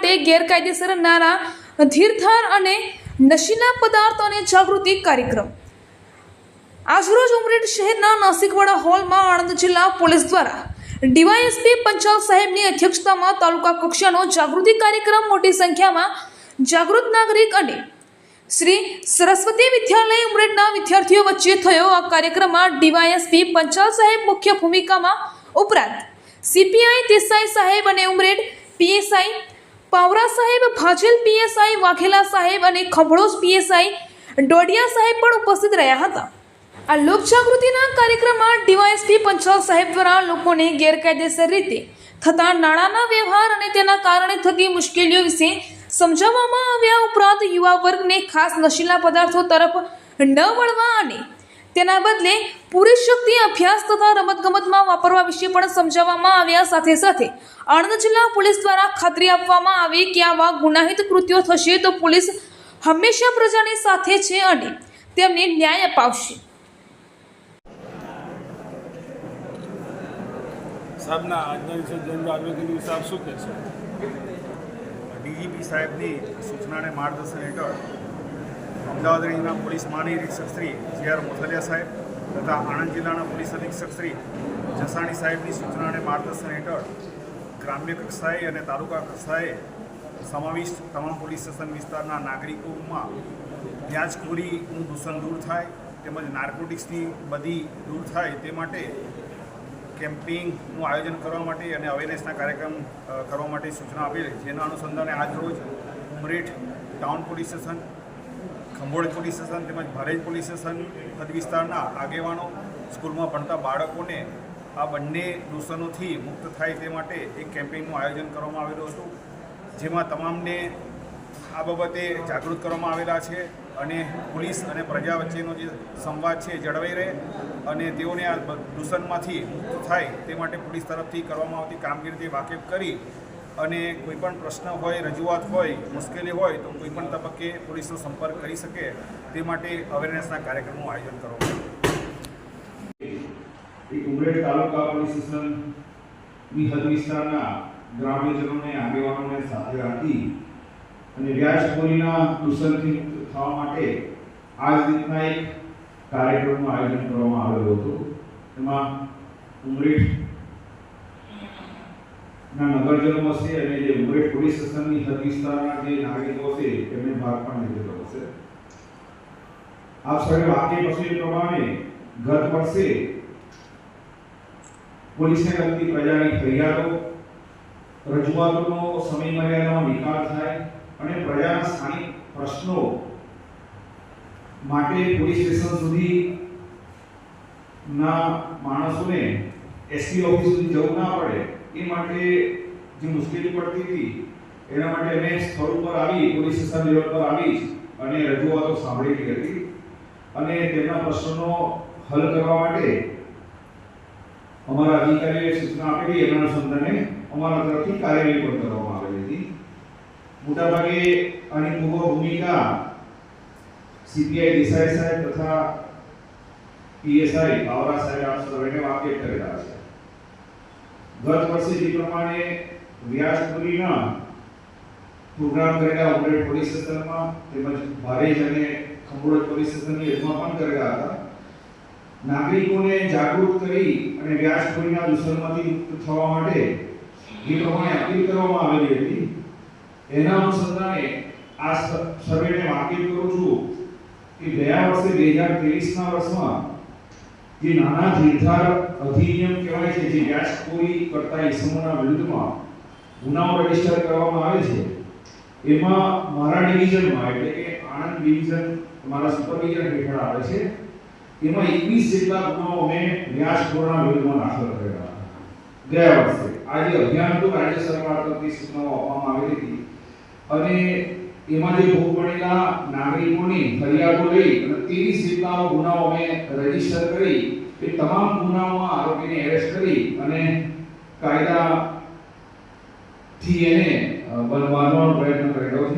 ખાતે ગેરકાયદેસર નારા ધીરધાર અને નશીલા પદાર્થ અને જાગૃતિ કાર્યક્રમ. આજરોજ ઉમરેઠ શહેરના નાસિકવાડા હોલમાં આણંદ જિલ્લા પોલીસ દ્વારા ડીવાયએસપી પંચાલ સાહેબની અધ્યક્ષતામાં તાલુકા કક્ષાનો જાગૃતિ કાર્યક્રમ મોટી સંખ્યામાં જાગૃત નાગરિક અને શ્રી સરસ્વતી વિદ્યાલય ઉમરેઠના વિદ્યાર્થીઓ વચ્ચે થયો આ કાર્યક્રમમાં ડીવાયએસપી પંચાલ સાહેબ મુખ્ય ભૂમિકામાં ઉપરાંત સીપીઆઈ, દેસાઈ સાહેબ અને ઉમરેડ પીએસઆઈ, પાવરા સાહેબ, ભાજેલ પીએસઆઈ, વાઘેલા સાહેબ અને ખંભળોજ પીએસઆઈ ડોડિયા સાહેબ પણ ઉપસ્થિત રહ્યા હતા. આ લોકજાગૃતિના કાર્યક્રમમાં ડીવાયએસપી પંચાલ સાહેબ દ્વારા લોકોને ગેરકાયદેસર રીતે થતા નાણાંના વ્યવહાર અને તેના કારણે થતી મુશ્કેલીઓ વિશે સમજાવવામાં આવ્યા ઉપરાંત યુવા વર્ગને ખાસ નશીલા પદાર્થો તરફ ન વળવા અને તેના બદલે પૂરી શક્તિ અભ્યાસ તથા રમતગમતમાં વાપરવા વિશે પણ સમજાવવામાં આવ્યા સાથે સાથે આણંદ જિલ્લા પોલીસ દ્વારા ખાતરી આપવામાં આવી કે આવા ગુનાહિત કૃત્યો થશે તો પોલીસ હંમેશા પ્રજાની સાથે છે અને તેમને ન્યાય અપાવશે. સાહેબના આજના વિશે જન જાગૃતિ વિશે આપ શું કહેશો? ડીજીપી સાહેબની સૂચનાને માર્ગદર્શન હેઠળ અમદાવાદ પોલીસ મહાનિરીક્ષક શ્રી જે આર મોથલિયા સાહેબ તથા આણંદ જિલ્લાના પોલીસ અધિક્ષક શ્રી જસાણી સાહેબની સૂચના અને માર્ગદર્શન હેઠળ ગ્રામ્ય કક્ષાએ અને તાલુકા કક્ષાએ સમાવિષ્ટ તમામ પોલીસ સ્ટેશન વિસ્તારના નાગરિકોમાં વ્યાજખોરીનું દૂષણ દૂર થાય તેમજ નાર્કોટિક્સની બધી દૂર થાય તે માટે કેમ્પિંગનું આયોજન કરવા માટે અને અવેરનેસના કાર્યક્રમ કરવા માટે સૂચના આપેલી જેના અનુસંધાને આજ રોજ Umreth town police station Khambhol police station તેમજ ભરેજ પોલીસ સ્ટેશન હદ વિસ્તારના આગેવાનો સ્કૂલમાં ભણતા બાળકોને આ બંને દૂષણોથી મુક્ત થાય તે માટે એક કેમ્પેઇનનું આયોજન કરવામાં આવેલું હતું, જેમાં તમામને આ બાબતે જાગૃત કરવામાં આવેલા છે અને પોલીસ અને પ્રજા વચ્ચેનો જે સંવાદ છે જળવાઈ રહે અને તેઓને આ દૂષણમાંથી મુક્ત થાય તે માટે પોલીસ તરફથી કરવામાં આવતી કામગીરીથી વાકેફ કરી અને કોઈ પણ પ્રશ્ન હોય, રજૂઆત હોય, મુશ્કેલી હોય, તો કોઈ પણ તબક્કે પોલીસનો સંપર્ક કરી શકે તે માટે અવેરનેસના કાર્યક્રમનું આયોજન કરવામાં ઉમરેઠ તાલુકા પોલીસ સ્ટેશનની હદ વિસ્તારના ગ્રામ્યજનોને, આગેવાનોને સાથે રાખી અને વ્યાજખોરીના દૂષણથી મુક્ત થવા માટે આ રીતના એક કાર્યક્રમનું આયોજન કરવામાં આવેલું હતું. એમાં ઉમરેઠ ના, નગરજનો હશે અને જે ઉમરેઠ પોલીસ સ્ટેશનની હદ જે નાગરિકો હશે તેમને ભાગ પણ લીધેલો હશે. આપ સૌએ વાક્ય પછી પ્રમાણે ગત વર્ષે પોલીસને લગતી પ્રજાની ફરિયાદો, રજૂઆતોનો સમય મર્યાદામાં નિકાલ થાય અને પ્રજાના સ્થાનિક પ્રશ્નો માટે પોલીસ સ્ટેશન સુધી ના માણસોને એસપી ઓફિસ સુધી જવું ના પડે. એ માટે જે મુશ્કેલી પડતી હતી, એના માટે અમે સ્થળ ઉપર આવી, પોલીસ સ્ટેશન લેવલ પર આવી અને રજૂઆતો સાંભળેલી હતી. અને તેમના પ્રશ્નોનો હલ કરવા માટે અમારા અધિકારીએ સૂચના આપેલી, એના અનુસંધાને અમારા તરફથી કાર્યવાહી પણ કરવામાં આવેલી હતી. મોટાભાગે આની પૂર્વ ભૂમિકા સીપીઆઈ દેસાઈ સાહેબ તથા પીએસઆઈ બાવરા સાહેબ આ સર્વેને વાકેફ કરેલા છે. ગત વર્ષે જે પ્રમાણે વ્યાસપુરીના પ્રોગ્રામ કરેલા ઉમરેડ પોલીસ સ્ટેશનમાં તેમજ ભારેજ અને ખંભોળજ પોલીસ સ્ટેશનની હદમાં પણ કરેલા હતા. નાગરિકોને જાગૃત કરી અને વ્યાજખોરીના દૂષણમાંથી મુક્ત થવા માટે જે પ્રમાણે અપીલ કરવામાં આવેલી હતી, એના અનુસંધાને આ સર્વેને વાકેફ કરું છું કે ગયા વર્ષે બે હજાર ત્રેવીસના વર્ષમાં જે નાના ધીરધાર અધિનિયમ કહેવાય છે, જે વ્યાજખોરી કરતા ઇસમોના વિરુદ્ધમાં ગુનાઓ રજિસ્ટર કરવામાં આવે છે. એમાં મારા ડિવિઝનમાં એટલે કે આણંદ ડિવિઝન મારા સુપરવિઝન હેઠળ આવે છે. એમાં 21 જેટલા ગુનાઓ અમે વ્યાજખોરના વિરુદ્ધમાં દાખલ હતા ગયા વર્ષે. આજે અભિયાન હતું, રાજ્ય સરકાર તરફથી સૂચનાઓ આપવામાં આવી હતી. અને એમાં જે ભોગ બનેલા નાગરિકોની ફરિયાદો લઈ અને 30 જેટલા ગુનાઓ અમે રજિસ્ટર કરી, એ તમામ ગુનાઓમાં આરોપીને એરેસ્ટ કરી અને કાયદા થી એને બનવાનો પ્રયત્ન કરેલો છે.